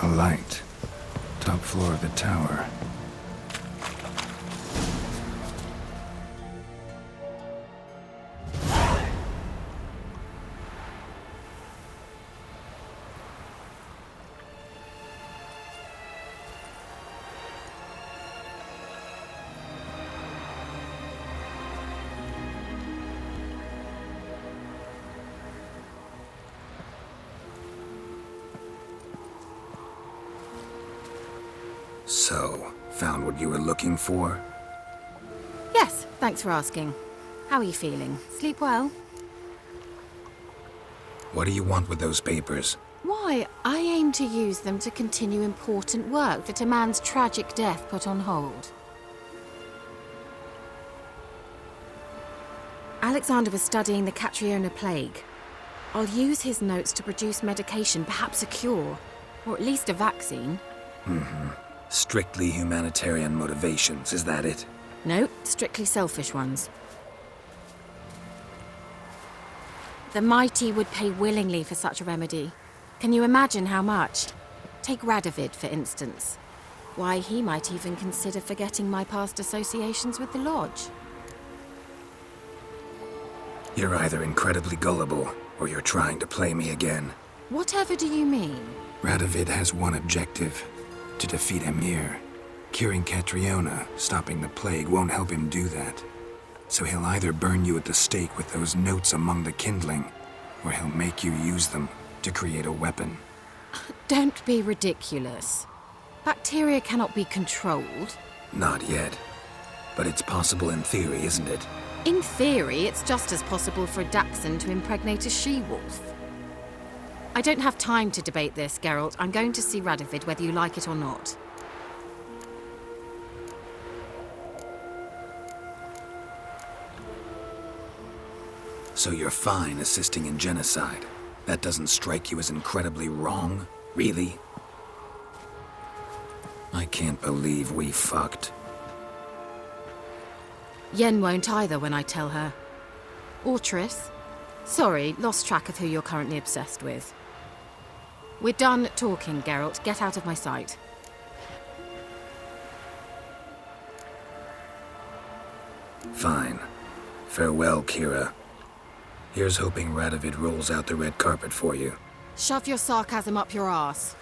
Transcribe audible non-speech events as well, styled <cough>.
A light. Top floor of the tower. So, found what you were looking for? Yes, thanks for asking. How are you feeling? Sleep well? What do you want with those papers? Why, I aim to use them to continue important work that a man's tragic death put on hold. Alexander was studying the Catriona plague. I'll use his notes to produce medication, perhaps a cure, or at least a vaccine. Mm-hmm. Strictly humanitarian motivations, is that it? No, strictly selfish ones. The mighty would pay willingly for such a remedy. Can you imagine how much? Take Radovid, for instance. Why, he might even consider forgetting my past associations with the Lodge. You're either incredibly gullible, or you're trying to play me again. Whatever do you mean? Radovid has one objective to defeat Emir. Curing Catriona, stopping the plague, won't help him do that. So he'll either burn you at the stake with those notes among the kindling, or he'll make you use them to create a weapon. <laughs> Don't be ridiculous. Bacteria cannot be controlled. Not yet. But it's possible in theory, isn't it? In theory, it's just as possible for a Dachshund to impregnate a she-wolf. I don't have time to debate this, Geralt. I'm going to see Radovid whether you like it or not. So you're fine assisting in genocide. That doesn't strike you as incredibly wrong? Really? I can't believe we fucked. Yen won't either when I tell her. Or Triss. Sorry, lost track of who you're currently obsessed with. We're done talking, Geralt. Get out of my sight. Fine. Farewell, Kira. Here's hoping Radovid rolls out the red carpet for you. Shove your sarcasm up your ass.